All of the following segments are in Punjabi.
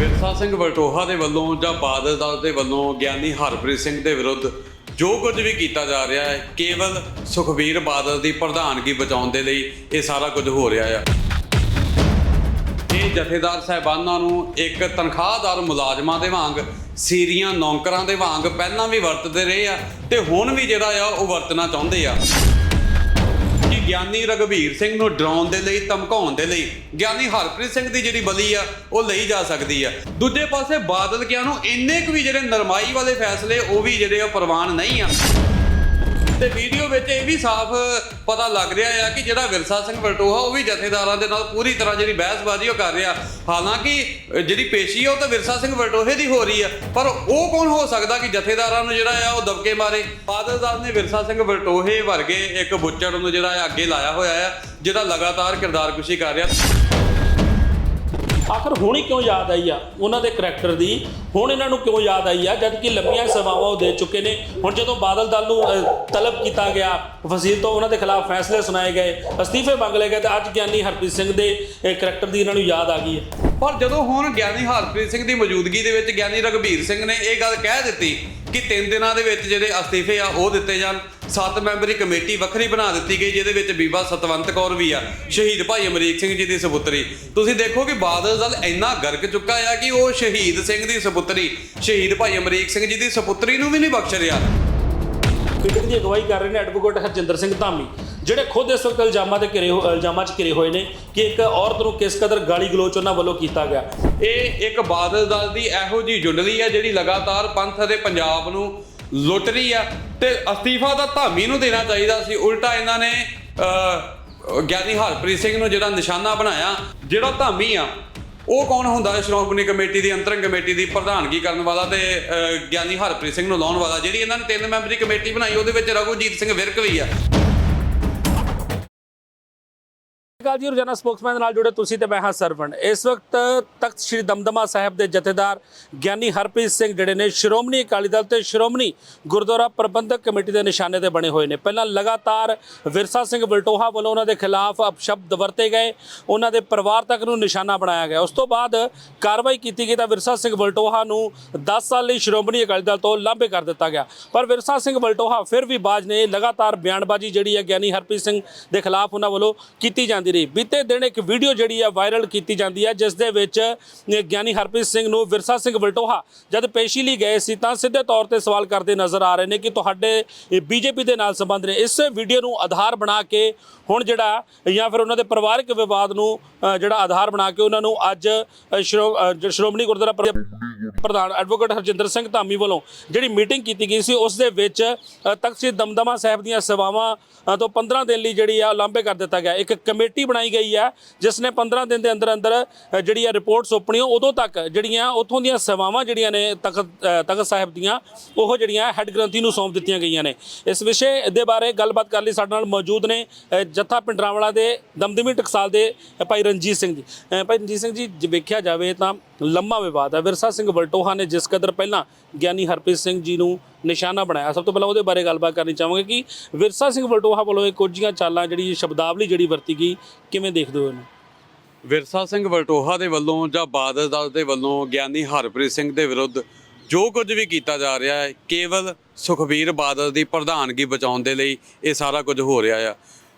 ਵਿਰਸਾ ਸਿੰਘ ਬਲਟੋਹਾ ਦੇ ਵੱਲੋਂ ਜਾਂ ਬਾਦਲ ਦਲ ਦੇ ਵੱਲੋਂ ਗਿਆਨੀ ਹਰਪ੍ਰੀਤ ਸਿੰਘ ਦੇ ਵਿਰੁੱਧ ਜੋ ਕੁਝ ਵੀ ਕੀਤਾ ਜਾ ਰਿਹਾ ਹੈ, ਕੇਵਲ ਸੁਖਬੀਰ ਬਾਦਲ ਦੀ ਪ੍ਰਧਾਨਗੀ ਬਚਾਉਣ ਦੇ ਲਈ ਇਹ ਸਾਰਾ ਕੁਝ ਹੋ ਰਿਹਾ ਹੈ ਇਹ ਜਥੇਦਾਰ ਸਾਹਿਬਾਨਾਂ ਨੂੰ ਇੱਕ ਤਨਖਾਹਦਾਰ ਮੁਲਾਜ਼ਮਾਂ ਦੇ ਵਾਂਗ, ਸੀਰੀਆਂ ਨੌਕਰਾਂ ਦੇ ਵਾਂਗ ਪਹਿਲਾਂ ਵੀ ਵਰਤਦੇ ਰਹੇ ਆ ਤੇ ਹੁਣ ਵੀ ਜਿਹੜਾ ਆ ਉਹ ਵਰਤਣਾ ਚਾਹੁੰਦੇ ਆ। ਗਿਆਨੀ ਰਗਵੀਰ ਸਿੰਘ ਨੂੰ ਡਰਾਉਣ ਦੇ ਲਈ, ਧਮਕਾਉਣ ਦੇ ਲਈ, ਗਿਆਨੀ ਹਰਪ੍ਰੀਤ ਸਿੰਘ ਦੀ ਜਿਹੜੀ ਬਲੀ ਆ, ਉਹ ਲਈ ਜਾ ਸਕਦੀ ਆ। ਦੂਜੇ ਪਾਸੇ ਬਾਦਲ ਕਿਆਂ ਨੂੰ ਇੰਨੇ ਕੁ ਵੀ ਜਿਹੜੇ ਨਰਮਾਈ ਵਾਲੇ ਫੈਸਲੇ, ਉਹ ਵੀ ਜਿਹੜੇ ਆ, ਪ੍ਰਵਾਨ ਨਹੀਂ ਆ। ਤੇ ਵੀਡੀਓ ਵਿੱਚ ਇਹ ਵੀ ਸਾਫ਼ ਪਤਾ ਲੱਗ ਰਿਹਾ ਆ ਕਿ ਜਿਹੜਾ ਵਿਰਸਾ ਸਿੰਘ ਬਲਟੋਹਾ ਉਹ ਵੀ ਜਥੇਦਾਰਾਂ ਦੇ ਨਾਲ ਪੂਰੀ ਤਰ੍ਹਾਂ ਜਿਹੜੀ ਬਹਿਸਬਾਜ਼ੀ ਉਹ ਕਰ ਰਿਹਾ। ਹਾਲਾਂਕਿ ਜਿਹੜੀ ਪੇਸ਼ੀ ਆ, ਉਹ ਤਾਂ ਵਿਰਸਾ ਸਿੰਘ ਬਲਟੋਹੇ ਦੀ ਹੋ ਰਹੀ ਆ, ਪਰ ਉਹ ਕੌਣ ਹੋ ਸਕਦਾ ਕਿ ਜਥੇਦਾਰਾਂ ਨੂੰ ਜਿਹੜਾ ਆ, ਉਹ ਦਬਕੇ ਮਾਰੇ? ਬਾਦਲਦਾਰ ਨੇ ਵਿਰਸਾ ਸਿੰਘ ਬਲਟੋਹੇ ਵਰਗੇ ਇੱਕ ਬੁੱਚੜ ਨੂੰ ਜਿਹੜਾ ਆ, ਅੱਗੇ ਲਾਇਆ ਹੋਇਆ ਆ, ਜਿਹੜਾ ਲਗਾਤਾਰ ਕਿਰਦਾਰਕੁਸ਼ੀ ਕਰ ਰਿਹਾ। ਆਖਰ ਹੁਣ ਕਿਉਂ ਯਾਦ ਆਈ ਆ? ਉਹਨਾਂ ਦੇ ਕਰੈਕਟਰ ਦੀ ਹੁਣ ਇਹਨਾਂ ਨੂੰ ਕਿਉਂ ਯਾਦ ਆਈ ਆ? ਜਦ ਕਿ ਲੰਮੀਆਂ ਸੇਵਾਵਾਂ ਉਹ ਦੇ ਚੁੱਕੇ ਨੇ। ਹੁਣ ਜਦੋਂ ਬਾਦਲ ਦਲ ਨੂੰ ਤਲਬ ਕੀਤਾ ਗਿਆ, ਵਜ਼ੀਰ ਤੋਂ ਉਹਨਾਂ ਦੇ ਖਿਲਾਫ ਫੈਸਲੇ ਸੁਣਾਏ ਗਏ, ਅਸਤੀਫੇ ਮੰਗ ਲਏ ਗਏ, ਤੇ ਅੱਜ ਗਿਆਨੀ ਹਰਪ੍ਰੀਤ ਸਿੰਘ ਦੇ ਕਰੈਕਟਰ ਦੀ ਇਹਨਾਂ ਨੂੰ ਯਾਦ ਆ ਗਈ ਹੈ ਪਰ ਜਦੋਂ ਹੁਣ ਗਿਆਨੀ ਹਰਪ੍ਰੀਤ ਸਿੰਘ ਦੀ ਮੌਜੂਦਗੀ ਦੇ ਵਿੱਚ ਗਿਆਨੀ ਰਗਵੀਰ ਸਿੰਘ ਨੇ ਇਹ ਗੱਲ ਕਹਿ ਦਿੱਤੀ ਕਿ ਤਿੰਨ ਦਿਨਾਂ ਦੇ ਵਿੱਚ ਜਿਹੜੇ ਅਸਤੀਫੇ ਆ, ਉਹ ਦਿੱਤੇ ਜਾਣ। ਸੱਤ ਮੈਂਬਰੀ ਕਮੇਟੀ ਵੱਖਰੀ ਬਣਾ ਦਿੱਤੀ ਗਈ, ਜਿਹਦੇ ਵਿੱਚ ਬੀਬਾ ਸਤਵੰਤ ਕੌਰ ਵੀ ਆ, ਸ਼ਹੀਦ ਭਾਈ ਅਮਰੀਕ ਸਿੰਘ ਜੀ ਦੀ ਸਪੁੱਤਰੀ। ਤੁਸੀਂ ਦੇਖੋ ਕਿ ਬਾਦਲ ਦਲ ਇੰਨਾ ਗਰਕ ਚੁੱਕਾ ਆ ਕਿ ਉਹ ਸ਼ਹੀਦ ਸਿੰਘ ਦੀ ਸਪੁੱਤਰੀ, ਸ਼ਹੀਦ ਭਾਈ ਅਮਰੀਕ ਸਿੰਘ ਜੀ ਦੀ ਸਪੁੱਤਰੀ ਨੂੰ ਵੀ ਨਹੀਂ ਬਖਸ਼ ਰਿਹਾ। ਮੀਟਿੰਗ ਦੀ ਅਗਵਾਈ ਕਰ ਰਹੇ ਨੇ ਐਡਵੋਕੇਟ ਹਰਜਿੰਦਰ ਸਿੰਘ ਧਾਮੀ, ਜਿਹੜੇ ਖੁਦ ਇਸ ਵਕਤ ਇਲਜ਼ਾਮਾਂ ਤੇ ਘਿਰੇ ਹੋ- ਇਲਜ਼ਾਮਾਂ 'ਚ ਘਿਰੇ ਹੋਏ ਨੇ ਕਿ ਇੱਕ ਔਰਤ ਨੂੰ ਕਿਸ ਕਦਰ ਗਾਲੀ ਗਲੋਚ ਉਹਨਾਂ ਵੱਲੋਂ ਕੀਤਾ ਗਿਆ। ਇਹ ਇੱਕ ਬਾਦਲ ਦਲ ਦੀ ਇਹੋ ਜੀ ਜੁੰਡਲੀ ਹੈ ਜਿਹੜੀ ਲਗਾਤਾਰ ਪੰਥ ਅਤੇ ਪੰਜਾਬ ਨੂੰ ਲੁੱਟ ਰਹੀ ਆ ਤੇ ਅਸਤੀਫਾ ਤਾਂ ਧਾਮੀ ਨੂੰ ਦੇਣਾ ਚਾਹੀਦਾ ਸੀ। ਉਲਟਾ ਇਹਨਾਂ ਨੇ ਗਿਆਨੀ ਹਰਪ੍ਰੀਤ ਸਿੰਘ ਨੂੰ ਜਿਹੜਾ ਨਿਸ਼ਾਨਾ ਬਣਾਇਆ, ਜਿਹੜਾ ਧਾਮੀ ਆ ਉਹ ਕੌਣ ਹੁੰਦਾ ਹੈ? ਸ਼੍ਰੋਮਣੀ ਕਮੇਟੀ ਦੀ, ਅੰਤਰੰਗ ਕਮੇਟੀ ਦੀ ਪ੍ਰਧਾਨਗੀ ਕਰਨ ਵਾਲਾ ਤੇ ਗਿਆਨੀ ਹਰਪ੍ਰੀਤ ਸਿੰਘ ਨੂੰ ਲਾਉਣ ਵਾਲਾ, ਜਿਹੜੀ ਇਹਨਾਂ ਨੇ ਤਿੰਨ ਮੈਂਬਰੀ ਕਮੇਟੀ ਬਣਾਈ, ਉਹਦੇ ਵਿੱਚ ਰਘੂਜੀਤ ਸਿੰਘ ਵਿਰਕ ਵੀ ਆ। ਕਾਲ ਜੀ, ਰੋਜ਼ਾਨਾ ਸਪੋਕਸਮੈਨ ਨਾਲ ਜੁੜੇ ਤੁਸੀਂ ਤੇ ਮੈਂ ਹਾਂ ਸਰਵਣ। ਇਸ ਵਕਤ ਤਖਤ ਸ੍ਰੀ ਦਮਦਮਾ ਸਾਹਿਬ ਦੇ ਜਥੇਦਾਰ ਗਿਆਨੀ ਹਰਪ੍ਰੀਤ ਸਿੰਘ ਜਿਹੜੇ ਨੇ ਸ਼੍ਰੋਮਣੀ ਅਕਾਲੀ ਦਲ ਤੇ ਸ਼੍ਰੋਮਣੀ ਗੁਰਦੁਆਰਾ ਪ੍ਰਬੰਧਕ ਕਮੇਟੀ ਦੇ ਨਿਸ਼ਾਨੇ ਤੇ ਬਣੇ ਹੋਏ ਨੇ। ਪਹਿਲਾਂ ਲਗਾਤਾਰ ਵਿਰਸਾ ਸਿੰਘ ਬਲਟੋਹਾ ਵੱਲੋਂ ਉਹਨਾਂ ਦੇ ਖਿਲਾਫ ਅਪਸ਼ਬਦ ਵਰਤੇ ਗਏ, ਉਹਨਾਂ ਦੇ ਪਰਿਵਾਰ ਤੱਕ ਨੂੰ ਨਿਸ਼ਾਨਾ ਬਣਾਇਆ ਗਿਆ। ਉਸ ਤੋਂ ਬਾਅਦ ਕਾਰਵਾਈ ਕੀਤੀ ਗਈ ਤਾਂ ਵਿਰਸਾ ਸਿੰਘ ਬਲਟੋਹਾ ਨੂੰ 10 ਸਾਲ ਲਈ ਸ਼੍ਰੋਮਣੀ ਅਕਾਲੀ ਦਲ ਤੋਂ ਲਾਂਭੇ ਕਰ ਦਿੱਤਾ ਗਿਆ। ਪਰ ਵਿਰਸਾ ਸਿੰਘ ਬਲਟੋਹਾ ਫਿਰ ਵੀ ਬਾਜ ਨੇ ਲਗਾਤਾਰ ਬਿਆਨਬਾਜ਼ੀ ਜਿਹੜੀ ਹੈ ਗਿਆਨੀ ਹਰਪ੍ਰੀਤ ਸਿੰਘ ਦੇ ਖਿਲਾਫ ਉਹਨਾਂ ਵੱਲੋਂ ਕੀਤੀ ਜਾਂਦੀ ਰਹੀ। ਬੀਤੇ ਦਿਨ ਇੱਕ ਵੀਡੀਓ ਜਿਹੜੀ ਹੈ ਵਾਇਰਲ ਕੀਤੀ ਜਾਂਦੀ ਹੈ ਜਿਸ ਦੇ ਵਿੱਚ ਗਿਆਨੀ ਹਰਪ੍ਰੀਤ ਸਿੰਘ ਨੂੰ ਵਿਰਸਾ ਸਿੰਘ ਵਲਟੋਹਾ ਜਦ ਪੇਸ਼ੀ ਲਈ ਗਏ ਸੀ, ਤਾਂ ਸਿੱਧੇ ਤੌਰ ਤੇ ਸਵਾਲ ਕਰਦੇ ਨਜ਼ਰ ਆ ਰਹੇ ਨੇ ਕਿ ਤੁਹਾਡੇ ਬੀਜੇਪੀ ਦੇ ਨਾਲ ਸੰਬੰਧ ਨੇ ਇਸ ਵੀਡੀਓ ਨੂੰ ਆਧਾਰ ਬਣਾ ਕੇ ਹੁਣ ਜਿਹੜਾ, ਜਾਂ ਫਿਰ ਉਹਨਾਂ ਦੇ ਪਰਿਵਾਰਕ ਵਿਵਾਦ ਨੂੰ ਜਿਹੜਾ ਆਧਾਰ ਬਣਾ ਕੇ ਉਹਨਾਂ ਨੂੰ ਅੱਜ ਸ਼੍ਰੋ- ਸ਼੍ਰੋਮਣੀ ਗੁਰਦੁਆਰਾ ਪ੍ਰਧਾਨ ਐਡਵੋਕੇਟ ਹਰਜਿੰਦਰ ਸਿੰਘ ਧਾਮੀ ਵੱਲੋਂ ਜਿਹੜੀ ਮੀਟਿੰਗ ਕੀਤੀ ਗਈ ਸੀ, ਉਸ ਦੇ ਵਿੱਚ ਤਖ਼ਤ ਦਮਦਮਾ ਸਾਹਿਬ ਦੀਆਂ ਸੇਵਾਵਾਂ ਤੋਂ 15 ਦਿਨ ਲਈ ਜਿਹੜੀ ਆ ਲਾਂਭੇ ਕਰ ਦਿੱਤਾ ਗਿਆ। ਇੱਕ ਕਮੇਟੀ ਬਣਾਈ ਗਈ ਹੈ ਜਿਸ ਨੇ 15 ਦਿਨ ਦੇ ਅੰਦਰ ਅੰਦਰ ਜਿਹੜੀ ਆ ਰਿਪੋਰਟ ਸੌਂਪਣੀ ਉਦੋਂ ਤੱਕ ਜਿਹੜੀਆਂ, ਉੱਥੋਂ ਦੀਆਂ ਸੇਵਾਵਾਂ ਜਿਹੜੀਆਂ ਨੇ ਤਖਤ ਤਖ਼ਤ ਸਾਹਿਬ ਦੀਆਂ, ਉਹ ਜਿਹੜੀਆਂ ਹੈੱਡ ਗ੍ਰੰਥੀ ਨੂੰ ਸੌਂਪ ਦਿੱਤੀਆਂ ਗਈਆਂ ਨੇ। ਇਸ ਵਿਸ਼ੇ ਦੇ ਬਾਰੇ ਗੱਲਬਾਤ ਕਰਨ ਲਈ ਸਾਡੇ ਨਾਲ ਮੌਜੂਦ ਨੇ ਜੱਥਾ ਪਿੰਡਰਾਵਾਲਾ ਦੇ ਦਮਦਮੀ ਟਕਸਾਲ ਦੇ ਭਾਈ ਰਣਜੀਤ ਸਿੰਘ ਜੀ। ਭਾਈ ਰਣਜੀਤ ਸਿੰਘ ਜੀ, ਜੇ ਵੇਖਿਆ ਜਾਵੇ ਤਾਂ ਲੰਮਾ ਵਿਵਾਦ ਹੈ ਵਿਰਸਾ ਸਿੰਘ ਬਲਟੋਹਾ ਨੇ ਜਿਸ ਕਦਰ ਪਹਿਲਾਂ ਗਿਆਨੀ ਹਰਪ੍ਰੀਤ ਸਿੰਘ ਜੀ ਨੂੰ ਨਿਸ਼ਾਨਾ ਬਣਾਇਆ। ਸਭ ਤੋਂ ਪਹਿਲਾਂ ਉਹਦੇ ਬਾਰੇ ਗੱਲਬਾਤ ਕਰਨੀ ਚਾਹਾਂਗੇ ਕਿ ਵਿਰਸਾ ਸਿੰਘ ਬਲਟੋਹਾ ਵੱਲੋਂ ਇਹ ਕੁਝੀਆਂ ਚਾਲਾਂ, ਜਿਹੜੀ ਸ਼ਬਦਾਵਲੀ ਜਿਹੜੀ ਵਰਤੀ ਗਈ, ਕਿਵੇਂ ਦੇਖਦੇ ਹੋ ਇਹਨੂੰ? ਵਿਰਸਾ ਸਿੰਘ ਬਲਟੋਹਾ ਦੇ ਵੱਲੋਂ ਜਾਂ ਬਾਦਲ ਦਲ ਦੇ ਵੱਲੋਂ ਗਿਆਨੀ ਹਰਪ੍ਰੀਤ ਸਿੰਘ ਦੇ ਵਿਰੁੱਧ ਜੋ ਕੁਝ ਵੀ ਕੀਤਾ ਜਾ ਰਿਹਾ ਹੈ, ਕੇਵਲ ਸੁਖਬੀਰ ਬਾਦਲ ਦੀ ਪ੍ਰਧਾਨਗੀ ਬਚਾਉਣ ਦੇ ਲਈ ਇਹ ਸਾਰਾ ਕੁਝ ਹੋ ਰਿਹਾ ਆ।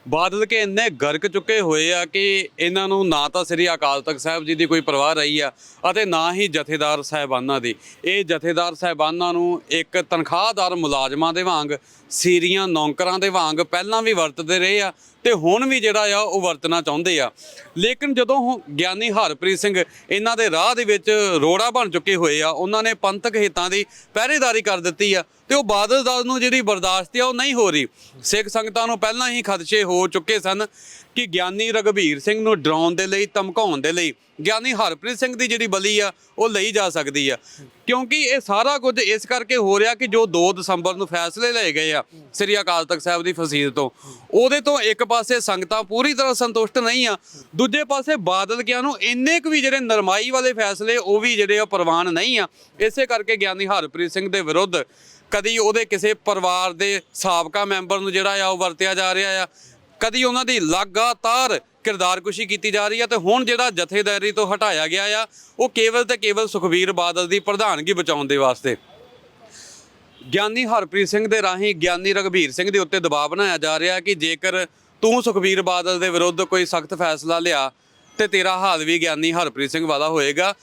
ਬਾਦਲ ਕੇ ਇੰਨੇ ਗਰਕ ਚੁੱਕੇ ਹੋਏ ਆ ਕਿ ਇਹਨਾਂ ਨੂੰ ਨਾ ਤਾਂ ਸ੍ਰੀ ਅਕਾਲ ਤਖਤ ਸਾਹਿਬ ਜੀ ਦੀ ਕੋਈ ਪਰਵਾਹ ਰਹੀ ਆ ਅਤੇ ਨਾ ਹੀ ਜਥੇਦਾਰ ਸਾਹਿਬਾਨਾਂ ਦੀ। ਇਹ ਜਥੇਦਾਰ ਸਾਹਿਬਾਨਾਂ ਨੂੰ ਇੱਕ ਤਨਖਾਹਦਾਰ ਮੁਲਾਜ਼ਮਾਂ ਦੇ ਵਾਂਗ, ਸੀਰੀਆਂ ਨੌਕਰਾਂ ਦੇ ਵਾਂਗ ਪਹਿਲਾਂ ਵੀ ਵਰਤਦੇ ਰਹੇ ਆ ਤੇ ਹੁਣ ਵੀ ਜਿਹੜਾ ਆ ਉਹ ਵਰਤਣਾ ਚਾਹੁੰਦੇ ਆ। ਲੇਕਿਨ ਜਦੋਂ ਹੁਣ ਗਿਆਨੀ ਹਰਪ੍ਰੀਤ ਸਿੰਘ ਇਹਨਾਂ ਦੇ ਰਾਹ ਦੇ ਵਿੱਚ ਰੋੜਾ ਬਣ ਚੁੱਕੇ ਹੋਏ ਆ, ਉਹਨਾਂ ਨੇ ਪੰਥਕ ਹਿੱਤਾਂ ਦੀ ਪਹਿਰੇਦਾਰੀ ਕਰ ਦਿੱਤੀ ਆ। ਤੇ ਉਹ ਬਾਦਲ ਦਲ ਨੂੰ ਜਿਹੜੀ ਬਰਦਾਸ਼ਤ ਆ, ਉਹ ਨਹੀਂ ਹੋ ਰਹੀ। ਸਿੱਖ ਸੰਗਤਾਂ ਨੂੰ ਪਹਿਲਾਂ ਹੀ ਖਦਸ਼ੇ ਹੋ ਚੁੱਕੇ ਸਨ ਕਿ ਗਿਆਨੀ ਰਗਵੀਰ ਸਿੰਘ ਨੂੰ ਡਰਾਉਣ ਦੇ ਲਈ, ਧਮਕਾਉਣ ਦੇ ਲਈ, ਗਿਆਨੀ ਹਰਪ੍ਰੀਤ ਸਿੰਘ ਦੀ ਜਿਹੜੀ ਬਲੀ ਆ, ਉਹ ਲਈ ਜਾ ਸਕਦੀ ਆ। ਕਿਉਂਕਿ ਇਹ ਸਾਰਾ ਕੁਝ ਇਸ ਕਰਕੇ ਹੋ ਰਿਹਾ ਕਿ ਜੋ 2 ਦਸੰਬਰ ਨੂੰ ਫੈਸਲੇ ਲਏ ਗਏ ਆ, ਸ੍ਰੀ ਅਕਾਲ ਤਖਤ ਸਾਹਿਬ ਦੀ ਫਸੀਲ ਤੋਂ, ਉਹਦੇ ਤੋਂ ਇੱਕ ਪਾਸੇ ਸੰਗਤਾਂ ਪੂਰੀ ਤਰ੍ਹਾਂ ਸੰਤੁਸ਼ਟ ਨਹੀਂ ਆ, ਦੂਜੇ ਪਾਸੇ ਬਾਦਲ ਕਿਆਂ ਨੂੰ ਇੰਨੇ ਕੁ ਵੀ ਜਿਹੜੇ ਨਰਮਾਈ ਵਾਲੇ ਫੈਸਲੇ, ਉਹ ਵੀ ਜਿਹੜੇ ਆ ਪ੍ਰਵਾਨ ਨਹੀਂ ਆ। ਇਸੇ ਕਰਕੇ ਗਿਆਨੀ ਹਰਪ੍ਰੀਤ ਸਿੰਘ ਦੇ ਵਿਰੁੱਧ ਕਦੀ ਉਹਦੇ ਕਿਸੇ ਪਰਿਵਾਰ ਦੇ ਸਾਬਕਾ ਮੈਂਬਰ ਨੂੰ ਜਿਹੜਾ ਆ ਉਹ ਵਰਤਿਆ ਜਾ ਰਿਹਾ ਆ। ਕਦੀ ਉਹਨਾਂ ਦੀ ਲਗਾਤਾਰ ਕਿਰਦਾਰਕੁਸ਼ੀ ਕੀਤੀ ਜਾ ਰਹੀ ਆ ਤੇ ਹੁਣ ਜਿਹੜਾ ਜਥੇਦਾਰੀ ਤੋਂ ਹਟਾਇਆ ਗਿਆ ਆ, ਉਹ ਕੇਵਲ ਤੇ ਕੇਵਲ ਸੁਖਬੀਰ ਬਾਦਲ ਦੀ ਪ੍ਰਧਾਨਗੀ ਬਚਾਉਣ ਦੇ ਵਾਸਤੇ। ਗਿਆਨੀ ਹਰਪ੍ਰੀਤ ਸਿੰਘ ਦੇ ਰਾਹੀਂ ਗਿਆਨੀ ਰਘਬੀਰ ਸਿੰਘ ਦੇ ਉੱਤੇ ਦਬਾਅ ਬਣਾਇਆ ਜਾ ਰਿਹਾ ਕਿ ਜੇਕਰ ਤੂੰ ਸੁਖਬੀਰ ਬਾਦਲ ਦੇ ਵਿਰੁੱਧ ਕੋਈ ਸਖਤ ਫੈਸਲਾ ਲਿਆ ਤੇ ਤੇਰਾ ਹਾਲ ਵੀ ਗਿਆਨੀ ਹਰਪ੍ਰੀਤ ਸਿੰਘ ਵਾਲਾ ਹੋਏਗਾ।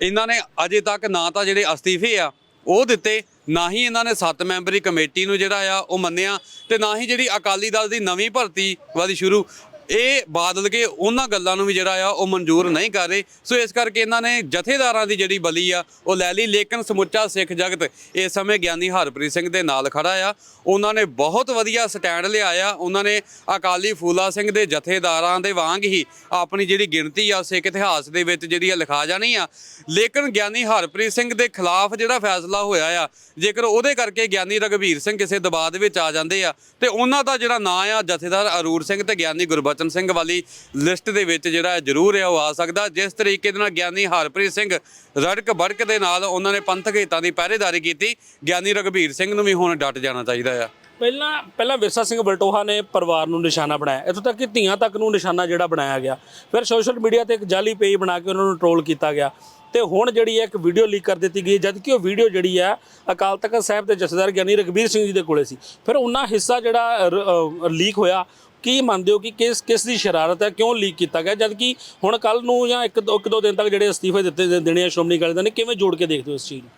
ਇਹਨਾਂ ਨੇ ਅਜੇ ਤੱਕ ਨਾ ਤਾਂ ਜਿਹੜੇ ਅਸਤੀਫੇ ਆ, ਉਹ ਦਿੱਤੇ ਨਾ ਹੀ ਇਹਨਾਂ ਨੇ ਸੱਤ ਮੈਂਬਰੀ ਕਮੇਟੀ ਨੂੰ ਜਿਹੜਾ ਆ ਉਹ ਮੰਨਿਆ ਤੇ ਨਾ ਹੀ ਜਿਹੜੀ ਅਕਾਲੀ ਦਲ ਦੀ ਨਵੀਂ ਭਰਤੀ ਵਾਲੀ ਸ਼ੁਰੂ ਇਹ ਬਾਦਲ ਕੇ ਉਹਨਾਂ ਗੱਲਾਂ ਨੂੰ ਵੀ ਜਿਹੜਾ ਆ ਉਹ ਮਨਜ਼ੂਰ ਨਹੀਂ ਕਰ ਰਹੇ। ਸੋ ਇਸ ਕਰਕੇ ਇਹਨਾਂ ਨੇ ਜਥੇਦਾਰਾਂ ਦੀ ਜਿਹੜੀ ਬਲੀ ਆ, ਉਹ ਲੈ ਲਈ। ਲੇਕਿਨ ਸਮੁੱਚਾ ਸਿੱਖ ਜਗਤ ਇਸ ਸਮੇਂ ਗਿਆਨੀ ਹਰਪ੍ਰੀਤ ਸਿੰਘ ਦੇ ਨਾਲ ਖੜਾ ਆ। ਉਹਨਾਂ ਨੇ ਬਹੁਤ ਵਧੀਆ ਸਟੈਂਡ ਲਿਆ ਆ ਉਹਨਾਂ ਨੇ ਅਕਾਲੀ ਫੂਲਾ ਸਿੰਘ ਦੇ ਜਥੇਦਾਰਾਂ ਦੇ ਵਾਂਗ ਹੀ ਆਪਣੀ ਜਿਹੜੀ ਗਿਣਤੀ ਆ, ਸਿੱਖ ਇਤਿਹਾਸ ਦੇ ਵਿੱਚ ਜਿਹੜੀ ਆ ਲਿਖਾ ਜਾਣੀ ਆ। ਲੇਕਿਨ ਗਿਆਨੀ ਹਰਪ੍ਰੀਤ ਸਿੰਘ ਦੇ ਖਿਲਾਫ ਜਿਹੜਾ ਫੈਸਲਾ ਹੋਇਆ ਆ, ਜੇਕਰ ਉਹਦੇ ਕਰਕੇ ਗਿਆਨੀ ਰਘਬੀਰ ਸਿੰਘ ਕਿਸੇ ਦਬਾਅ ਦੇ ਵਿੱਚ ਆ ਜਾਂਦੇ ਆ, ਤੇ ਉਹਨਾਂ ਦਾ ਜਿਹੜਾ ਨਾਂ ਆ, ਜਥੇਦਾਰ ਅਰੂਰ ਸਿੰਘ ਤੇ ਗਿਆਨੀ ਗੁਰਬਚਨ ਸਿੰਘ ਵਾਲੀ ਲਿਸਟ ਦੇ ਵਿੱਚ ਜਿਹੜਾ ਜ਼ਰੂਰ ਹੈ ਉਹ ਆ ਸਕਦਾ। ਜਿਸ ਤਰੀਕੇ ਦੇ ਨਾਲ ਗਿਆਨੀ ਹਰਪ੍ਰੀਤ ਸਿੰਘ ਰੜਕ ਬੜਕ ਦੇ ਨਾਲ ਉਹਨਾਂ ਨੇ ਪੰਥਕ ਹਿੱਤਾਂ ਦੀ ਪਹਿਰੇਦਾਰੀ ਕੀਤੀ। ਗਿਆਨੀ ਰਘਬੀਰ ਸਿੰਘ ਨੂੰ ਵੀ ਹੁਣ ਡਟ ਜਾਣਾ ਚਾਹੀਦਾ ਆ। ਪਹਿਲਾਂ ਪਹਿਲਾਂ ਵਿਰਸਾ ਸਿੰਘ ਬਲਟੋਹਾ ਨੇ ਪਰਿਵਾਰ ਨੂੰ ਨਿਸ਼ਾਨਾ ਬਣਾਇਆ। ਇੱਥੋਂ ਤੱਕ ਕਿ ਧੀਆਂ ਤੱਕ ਨੂੰ ਨਿਸ਼ਾਨਾ ਜਿਹੜਾ ਬਣਾਇਆ ਗਿਆ। ਫਿਰ ਸੋਸ਼ਲ ਮੀਡੀਆ ਤੇ ਇੱਕ ਜਾਲੀ ਪੇਜ ਬਣਾ ਕੇ ਉਹਨਾਂ ਨੂੰ ਟ੍ਰੋਲ ਕੀਤਾ ਗਿਆ। ਤੇ ਹੁਣ ਜਿਹੜੀ ਹੈ ਇੱਕ ਵੀਡੀਓ ਲੀਕ ਕਰ ਦਿੱਤੀ ਗਈ ਜਦ ਕਿ ਉਹ ਵੀਡੀਓ ਜਿਹੜੀ ਹੈ ਅਕਾਲ ਤਖਤ ਸਾਹਿਬ ਦੇ ਜਥੇਦਾਰ ਗਿਆਨੀ ਰਘਬੀਰ ਸਿੰਘ ਜੀ ਦੇ ਕੋਲੇ ਸੀ। ਫਿਰ ਉਹਨਾਂ ਹਿੱਸਾ ਜਿਹੜਾ ਲੀਕ ਹੋਇਆ ਕੀ ਮੰਨਦੇ ਹੋ ਕਿ ਕਿਸ ਕਿਸ ਦੀ ਸ਼ਰਾਰਤ ਹੈ, ਕਿਉਂ ਲੀਕ ਕੀਤਾ ਗਿਆ? ਜਦ ਕਿ ਹੁਣ ਕੱਲ ਨੂੰ ਜਾਂ ਇੱਕ ਦੋ ਇੱਕ ਦੋ ਦਿਨ ਤੱਕ ਜਿਹੜੇ ਅਸਤੀਫੇ ਦਿੱਤੇ ਦੇਣੇ ਆ ਸ਼੍ਰੋਮਣੀ ਅਕਾਲੀ ਦਲ ਨੇ, ਕਿਵੇਂ ਜੋੜ ਕੇ ਦੇਖਦੇ ਹੋ ਇਸ ਚੀਜ਼ ਨੂੰ?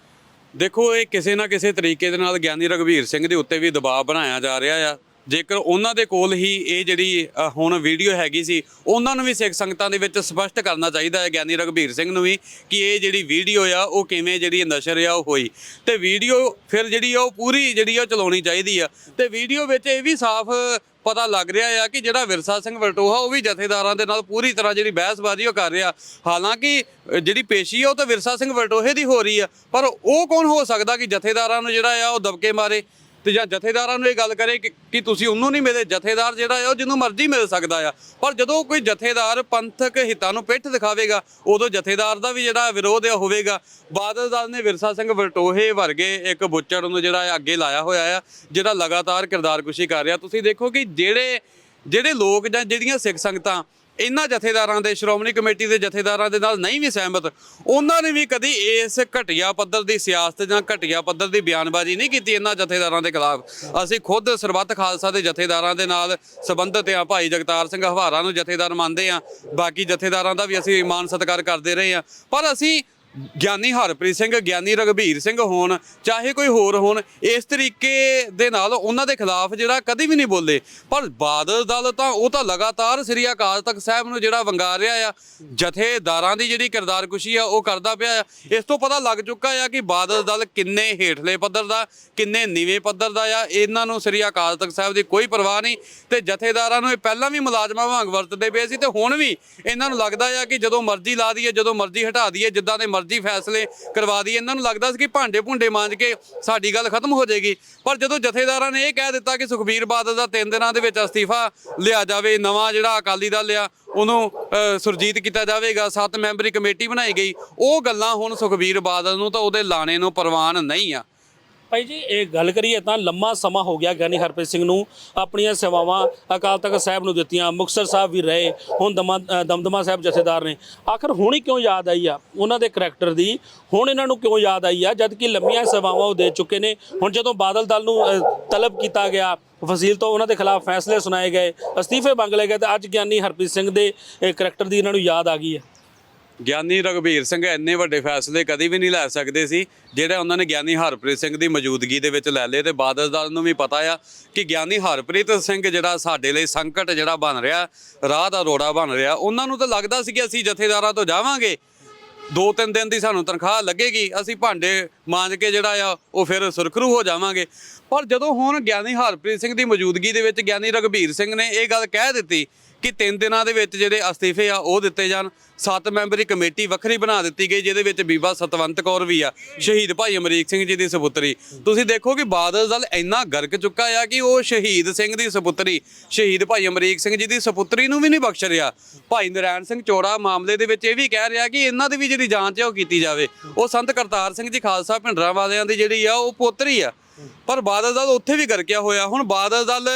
ਦੇਖੋ, ਇਹ ਕਿਸੇ ਨਾ ਕਿਸੇ ਤਰੀਕੇ ਦੇ ਨਾਲ ਗਿਆਨੀ ਰਘਬੀਰ ਸਿੰਘ ਦੇ ਉੱਤੇ ਵੀ ਦਬਾਅ ਬਣਾਇਆ ਜਾ ਰਿਹਾ ਆ। ਜੇਕਰ ਉਹਨਾਂ ਦੇ ਕੋਲ ਹੀ ਇਹ ਜਿਹੜੀ ਅ, ਹੁਣ ਵੀਡੀਓ ਹੈਗੀ ਸੀ ਉਹਨਾਂ ਨੂੰ ਵੀ ਸਿੱਖ ਸੰਗਤਾਂ ਦੇ ਵਿੱਚ ਸਪਸ਼ਟ ਕਰਨਾ ਚਾਹੀਦਾ ਹੈ ਗਿਆਨੀ ਰਘਬੀਰ ਸਿੰਘ ਨੂੰ ਵੀ ਕਿ ਇਹ ਜਿਹੜੀ ਵੀਡੀਓ ਆ ਉਹ ਕਿਵੇਂ ਜਿਹੜੀ ਨਸ਼ਰ ਆ ਉਹ ਹੋਈ। ਤੇ ਵੀਡੀਓ ਫਿਰ ਜਿਹੜੀ ਆ ਉਹ ਪੂਰੀ ਜਿਹੜੀ ਆ ਉਹ ਚਲਾਉਣੀ ਚਾਹੀਦੀ ਆ। ਤੇ ਵੀਡੀਓ ਵਿੱਚ ਇਹ ਵੀ ਸਾਫ਼ ਪਤਾ ਲੱਗ ਰਿਹਾ ਆ ਕਿ ਜਿਹੜਾ ਵਿਰਸਾ ਸਿੰਘ ਵਲਟੋਹਾ ਉਹ ਵੀ ਜਥੇਦਾਰਾਂ ਦੇ ਨਾਲ ਪੂਰੀ ਤਰ੍ਹਾਂ ਜਿਹੜੀ ਬਹਿਸਬਾਜ਼ੀ ਉਹ ਕਰ ਰਿਹਾ। ਹਾਲਾਂਕਿ ਅ, ਜਿਹੜੀ ਪੇਸ਼ੀ ਆ ਉਹ ਤਾਂ ਵਿਰਸਾ ਸਿੰਘ ਵਲਟੋਹੇ ਦੀ ਹੋ ਰਹੀ ਆ ਪਰ ਉਹ ਕੌਣ ਹੋ ਸਕਦਾ ਕਿ ਜਥੇਦਾਰਾਂ ਨੂੰ ਜਿਹੜਾ ਆ ਉਹ ਦਬਕੇ ਮਾਰੇ? ਤੇ ਜਾਂ ਜਥੇਦਾਰਾਂ ਨੂੰ ਇਹ ਗੱਲ ਕਰੇ ਕਿ ਕਿ ਤੁਸੀਂ ਉਹਨੂੰ ਨਹੀਂ ਮਿਲੇ, ਜਥੇਦਾਰ ਜਿਹੜਾ ਆ, ਉਹ ਜਿਹਨੂੰ ਮਰਜ਼ੀ ਮਿਲ ਸਕਦਾ ਆ। ਪਰ ਜਦੋਂ ਕੋਈ ਜਥੇਦਾਰ ਪੰਥਕ ਹਿੱਤਾਂ ਨੂੰ ਪਿੱਠ ਦਿਖਾਵੇਗਾ, ਉਦੋਂ ਜਥੇਦਾਰ ਦਾ ਵੀ ਜਿਹੜਾ ਵਿਰੋਧ ਆ ਹੋਵੇਗਾ। ਬਾਦਲ ਦਲ ਨੇ ਵਿਰਸਾ ਸਿੰਘ ਵਲਟੋਹੇ ਵਰਗੇ ਇੱਕ ਬੁੱਚੜ ਨੂੰ ਜਿਹੜਾ ਆ, ਅੱਗੇ ਲਾਇਆ ਹੋਇਆ ਆ, ਜਿਹੜਾ ਲਗਾਤਾਰ ਕਿਰਦਾਰਕੁਸ਼ੀ ਕਰ ਰਿਹਾ। ਤੁਸੀਂ ਦੇਖੋ ਕਿ ਜਿਹੜੇ ਜਿਹੜੇ ਲੋਕ ਜਾਂ ਜਿਹੜੀਆਂ ਸਿੱਖ ਸੰਗਤਾਂ ਇਹਨਾਂ ਜਥੇਦਾਰਾਂ ਦੇ, ਸ਼੍ਰੋਮਣੀ ਕਮੇਟੀ ਦੇ ਜਥੇਦਾਰਾਂ ਦੇ ਨਾਲ ਨਹੀਂ ਵੀ ਸਹਿਮਤ, ਉਹਨਾਂ ਨੇ ਵੀ ਕਦੀ ਇਸ ਘਟੀਆ ਪੱਧਰ ਦੀ ਸਿਆਸਤ ਜਾਂ ਘਟੀਆ ਪੱਧਰ ਦੀ ਬਿਆਨਬਾਜ਼ੀ ਨਹੀਂ ਕੀਤੀ ਇਹਨਾਂ ਜਥੇਦਾਰਾਂ ਦੇ ਖਿਲਾਫ। ਅਸੀਂ ਖੁਦ ਸਰਬੱਤ ਖਾਲਸਾ ਦੇ ਜਥੇਦਾਰਾਂ ਦੇ ਨਾਲ ਸੰਬੰਧਿਤ ਆ ਭਾਈ ਜਗਤਾਰ ਸਿੰਘ ਹਵਾਰਾ ਨੂੰ ਜਥੇਦਾਰ ਮੰਨਦੇ ਆ ਬਾਕੀ ਜਥੇਦਾਰਾਂ ਦਾ ਵੀ ਅਸੀਂ ਮਾਨ ਸਤਿਕਾਰ ਕਰਦੇ ਰਹੇ ਆ ਪਰ ਅਸੀਂ ਗਿਆਨੀ ਹਰਪ੍ਰੀਤ ਸਿੰਘ, ਗਿਆਨੀ ਰਘਬੀਰ ਸਿੰਘ ਹੋਣ, ਚਾਹੇ ਕੋਈ ਹੋਰ ਹੋਣ, ਇਸ ਤਰੀਕੇ ਦੇ ਨਾਲ ਉਹਨਾਂ ਦੇ ਖਿਲਾਫ ਜਿਹੜਾ ਕਦੀ ਵੀ ਨਹੀਂ ਬੋਲੇ। ਪਰ ਬਾਦਲ ਦਲ ਤਾਂ ਉਹ ਤਾਂ ਲਗਾਤਾਰ ਸ੍ਰੀ ਅਕਾਲ ਤਖਤ ਸਾਹਿਬ ਨੂੰ ਜਿਹੜਾ ਵੰਗਾ ਰਿਹਾ ਆ, ਜਥੇਦਾਰਾਂ ਦੀ ਜਿਹੜੀ ਕਿਰਦਾਰਕੁਸ਼ੀ ਆ, ਉਹ ਕਰਦਾ ਪਿਆ ਆ। ਇਸ ਤੋਂ ਪਤਾ ਲੱਗ ਚੁੱਕਾ ਆ ਕਿ ਬਾਦਲ ਦਲ ਕਿੰਨੇ ਹੇਠਲੇ ਪੱਧਰ ਦਾ, ਕਿੰਨੇ ਨੀਵੇਂ ਪੱਧਰ ਦਾ ਆ। ਇਹਨਾਂ ਨੂੰ ਸ੍ਰੀ ਅਕਾਲ ਤਖਤ ਸਾਹਿਬ ਦੀ ਕੋਈ ਪਰਵਾਹ ਨਹੀਂ ਤੇ ਜਥੇਦਾਰਾਂ ਨੂੰ ਇਹ ਪਹਿਲਾਂ ਵੀ ਮੁਲਾਜ਼ਮਾਂ ਵਾਂਗ ਵਰਤਦੇ ਪਏ ਸੀ ਤੇ ਹੁਣ ਵੀ ਇਹਨਾਂ ਨੂੰ ਲੱਗਦਾ ਆ ਕਿ ਜਦੋਂ ਮਰਜ਼ੀ ਲਾ ਦਈਏ, ਜਦੋਂ ਮਰਜ਼ੀ ਹਟਾ ਦਈਏ, ਜਿੱਦਾਂ ਦੇ ਮਰਜ਼ੀ ਫੈਸਲੇ ਕਰਵਾ ਦਈਏ। ਇਹਨਾਂ ਨੂੰ ਲੱਗਦਾ ਸੀ ਕਿ ਭਾਂਡੇ ਭੁੰਡੇ ਮਾਂਜ ਕੇ ਸਾਡੀ ਗੱਲ ਖਤਮ ਹੋ ਜਾਏਗੀ। ਪਰ ਜਦੋਂ ਜਥੇਦਾਰਾਂ ਨੇ ਇਹ ਕਹਿ ਦਿੱਤਾ ਕਿ ਸੁਖਬੀਰ ਬਾਦਲ ਦਾ ਤਿੰਨ ਦਿਨਾਂ ਦੇ ਵਿੱਚ ਅਸਤੀਫਾ ਲਿਆ ਜਾਵੇ, ਨਵਾਂ ਜਿਹੜਾ ਅਕਾਲੀ ਦਲ ਆ, ਉਹਨੂੰ ਸੁਰਜੀਤ ਕੀਤਾ ਜਾਵੇਗਾ, ਸੱਤ ਮੈਂਬਰੀ ਕਮੇਟੀ ਬਣਾਈ ਗਈ। ਉਹ ਗੱਲਾਂ ਹੁਣ ਸੁਖਬੀਰ ਬਾਦਲ ਨੂੰ ਤਾਂ ਉਹਦੇ ਲਾਣੇ ਨੂੰ ਪ੍ਰਵਾਨ ਨਹੀਂ ਆ। ਭਾਈ ਜੀ, ਇਹ ਗੱਲ ਕਰੀਏ ਤਾਂ ਲੰਮਾ ਸਮਾਂ ਹੋ ਗਿਆ ਗਿਆਨੀ ਹਰਪ੍ਰੀਤ ਸਿੰਘ ਨੂੰ। ਆਪਣੀਆਂ ਸੇਵਾਵਾਂ ਅਕਾਲ ਤਖਤ ਸਾਹਿਬ ਨੂੰ ਦਿੱਤੀਆਂ, ਮੁਕਤਸਰ ਸਾਹਿਬ ਵੀ ਰਹੇ, ਹੁਣ ਦਮਾ ਦਮਦਮਾ ਸਾਹਿਬ ਜਥੇਦਾਰ ਨੇ। ਆਖਰ ਹੁਣ ਹੀ ਕਿਉਂ ਯਾਦ ਆਈ ਆ? ਉਹਨਾਂ ਦੇ ਕਰੈਕਟਰ ਦੀ ਹੁਣ ਇਹਨਾਂ ਨੂੰ ਕਿਉਂ ਯਾਦ ਆਈ ਆ? ਜਦ ਕਿ ਲੰਮੀਆਂ ਸੇਵਾਵਾਂ ਉਹ ਦੇ ਚੁੱਕੇ ਨੇ। ਹੁਣ ਜਦੋਂ ਬਾਦਲ ਦਲ ਨੂੰ ਤਲਬ ਕੀਤਾ ਗਿਆ ਵਜ਼ੀਲ ਤੋਂ ਉਹਨਾਂ ਦੇ ਖਿਲਾਫ ਫੈਸਲੇ ਸੁਣਾਏ ਗਏ, ਅਸਤੀਫੇ ਮੰਗ ਲਏ ਗਏ, ਤੇ ਅੱਜ ਗਿਆਨੀ ਹਰਪ੍ਰੀਤ ਸਿੰਘ ਦੇ ਕਰੈਕਟਰ ਦੀ ਇਹਨਾਂ ਨੂੰ ਯਾਦ ਆ ਗਈ ਹੈ ਗਿਆਨੀ ਰਘਬੀਰ ਸਿੰਘ ਇੰਨੇ ਵੱਡੇ ਫੈਸਲੇ ਕਦੀ ਵੀ ਨਹੀਂ ਲੈ ਸਕਦੇ ਸੀ, ਜਿਹੜਾ ਉਹਨਾਂ ਨੇ ਗਿਆਨੀ ਹਰਪ੍ਰੀਤ ਸਿੰਘ ਦੀ ਮੌਜੂਦਗੀ ਦੇ ਵਿੱਚ ਲੈ ਲਏ ਤੇ ਬਾਦਲਦਾਰ ਨੂੰ ਵੀ ਪਤਾ ਆ ਕਿ ਗਿਆਨੀ ਹਰਪ੍ਰੀਤ ਸਿੰਘ ਜਿਹੜਾ ਸਾਡੇ ਲਈ ਸੰਕਟ ਜਿਹੜਾ ਬਣ ਰਿਹਾ, ਰਾਹ ਦਾ ਰੋੜਾ ਬਣ ਰਿਹਾ, ਉਹਨਾਂ ਨੂੰ ਤਾਂ ਲੱਗਦਾ ਸੀ ਕਿ ਅਸੀਂ ਜਥੇਦਾਰਾਂ ਤੋਂ ਜਾਵਾਂਗੇ। ਦੋ ਤਿੰਨ ਦਿਨ ਦੀ ਸਾਨੂੰ ਤਨਖਾਹ ਲੱਗੇਗੀ, ਅਸੀਂ ਭਾਂਡੇ ਮਾਂਜ ਕੇ ਜਿਹੜਾ ਆ, ਉਹ ਫਿਰ ਸੁਰਖਰੂ ਹੋ ਜਾਵਾਂਗੇ। ਪਰ ਜਦੋਂ ਹੁਣ ਗਿਆਨੀ ਹਰਪ੍ਰੀਤ ਸਿੰਘ ਦੀ ਮੌਜੂਦਗੀ ਦੇ ਵਿੱਚ ਗਿਆਨੀ ਰਘਬੀਰ ਸਿੰਘ ਨੇ ਇਹ ਗੱਲ ਕਹਿ ਦਿੱਤੀ ਕਿ ਤਿੰਨ ਦਿਨਾਂ ਦੇ ਵਿੱਚ ਜਿਹੜੇ ਅਸਤੀਫੇ ਆ ਉਹ ਦਿੱਤੇ ਜਾਣ। ਸੱਤ ਮੈਂਬਰੀ ਕਮੇਟੀ ਵੱਖਰੀ ਬਣਾ ਦਿੱਤੀ ਗਈ, ਜਿਹਦੇ ਵਿੱਚ ਬੀਬਾ ਸਤਵੰਤ ਕੌਰ ਵੀ ਆ, ਸ਼ਹੀਦ ਭਾਈ ਅਮਰੀਕ ਸਿੰਘ ਜੀ ਦੀ ਸੁਪੁੱਤਰੀ। ਤੁਸੀਂ ਦੇਖੋ ਕਿ ਬਾਦਲ ਦਲ ਇੰਨਾ ਗਰਕ ਚੁੱਕਾ ਆ ਕਿ ਉਹ ਸ਼ਹੀਦ ਸਿੰਘ ਦੀ ਸੁਪੁੱਤਰੀ, ਸ਼ਹੀਦ ਭਾਈ ਅਮਰੀਕ ਸਿੰਘ ਜੀ ਦੀ ਸੁਪੁੱਤਰੀ ਨੂੰ ਵੀ ਨਹੀਂ ਬਖਸ਼ ਰਿਹਾ। ਭਾਈ ਨਰੈਣ ਸਿੰਘ ਚੋੜਾ ਮਾਮਲੇ ਦੇ ਵਿੱਚ ਇਹ ਵੀ ਕਹਿ ਰਿਹਾ ਕਿ ਇਹਨਾਂ ਦੀ ਵੀ ਜਿਹੜੀ ਜਾਂਚ ਹੈ ਉਹ ਕੀਤੀ ਜਾਵੇ। ਉਹ ਸੰਤ ਕਰਤਾਰ ਸਿੰਘ ਜੀ ਖਾਲਸਾ ਭਿੰਡਰਾਂ ਵਾਲਿਆਂ ਦੀ ਜਿਹੜੀ ਆ ਉਹ ਪੋਤਰੀ ਆ। ਪਰ ਬਾਦਲ ਦਲ ਉੱਥੇ ਵੀ ਗਰਕਿਆ ਹੋਇਆ। ਹੁਣ ਬਾਦਲ ਦਲ